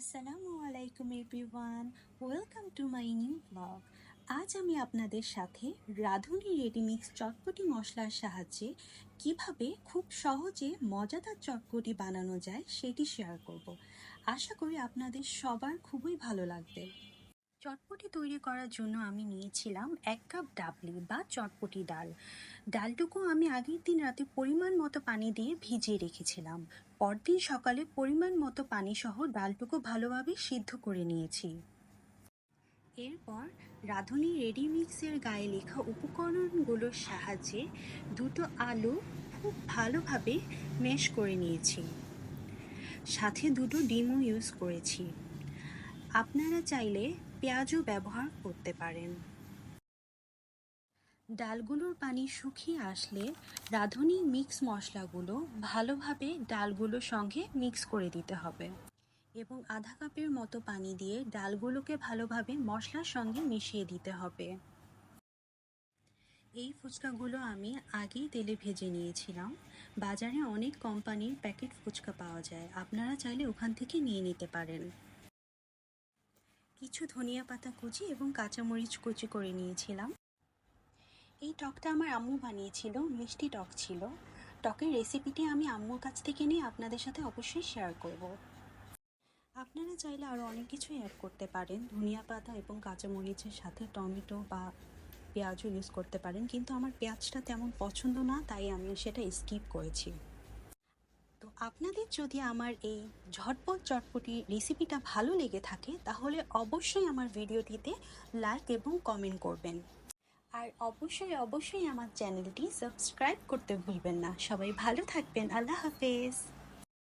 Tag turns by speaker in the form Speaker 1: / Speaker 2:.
Speaker 1: আসসালামু আলাইকুম everyone, welcome to my new blog. আজ আমি আপনাদের সাথে রাঁধুনি রেডিমিক্স চটপটি মশলার সাহায্যে কীভাবে খুব সহজে মজাদার চটপটি বানানো যায় সেটি শেয়ার করব। আশা করি আপনাদের সবার খুবই ভালো লাগবে। চটপটি তৈরি করার জন্য আমি নিয়েছিলাম এক কাপ ডাবলি বা চটপটি ডাল। ডালটুকু আমি আগের দিন রাতে পরিমাণ মতো পানি দিয়ে ভিজিয়ে রেখেছিলাম। পরদিন সকালে পরিমাণ মতো পানি সহ ডালটুকু ভালোভাবে সিদ্ধ করে নিয়েছি। এরপর রাঁধুনি রেডি মিক্সের গায়ে লেখা উপকরণগুলোর সাহায্যে দুটো আলু খুব ভালোভাবে মেশ করে নিয়েছি। সাথে দুটো ডিমও ইউজ করেছি। আপনারা চাইলে পেঁয়াজও ব্যবহার করতে পারেন। ডালগুলোর পানি শুকিয়ে আসলে রাঁধুনি মিক্স মশলাগুলো ভালোভাবে ডালগুলোর সঙ্গে মিক্স করে দিতে হবে এবং আধা কাপের মতো পানি দিয়ে ডালগুলোকে ভালোভাবে মশলার সঙ্গে মিশিয়ে দিতে হবে। এই ফুচকাগুলো আমি আগেই তেলে ভেজে নিয়েছিলাম। বাজারে অনেক কোম্পানির প্যাকেট ফুচকা পাওয়া যায়। আপনারা চাইলে ওখান থেকে নিয়ে নিতে পারেন। কিছু ধনিয়া পাতা কুচি এবং কাঁচামরিচ কুচি করে নিয়েছিলাম। এই টকটা আমার আম্মু বানিয়েছিল, মিষ্টি টক ছিল। টকের রেসিপিটি আমি আম্মুর কাছ থেকে নিয়ে আপনাদের সাথে অবশ্যই শেয়ার করব। আপনারা চাইলে আরও অনেক কিছুই অ্যাড করতে পারেন। ধনিয়া পাতা এবং কাঁচামরিচের সাথে টমেটো বা পেঁয়াজও ইউজ করতে পারেন। কিন্তু আমার পেঁয়াজটা তেমন পছন্দ না, তাই আমি সেটা স্কিপ করেছি। তো আপনাদের যদি আমার এই ঝটপট চটপটি রেসিপিটা ভালো লেগে থাকে, তাহলে অবশ্যই আমার ভিডিওটিতে লাইক এবং কমেন্ট করবেন। আর অবশ্যই অবশ্যই আমার চ্যানেলটি সাবস্ক্রাইব করতে ভুলবেন না। সবাই ভালো থাকবেন। আল্লাহ হাফেজ।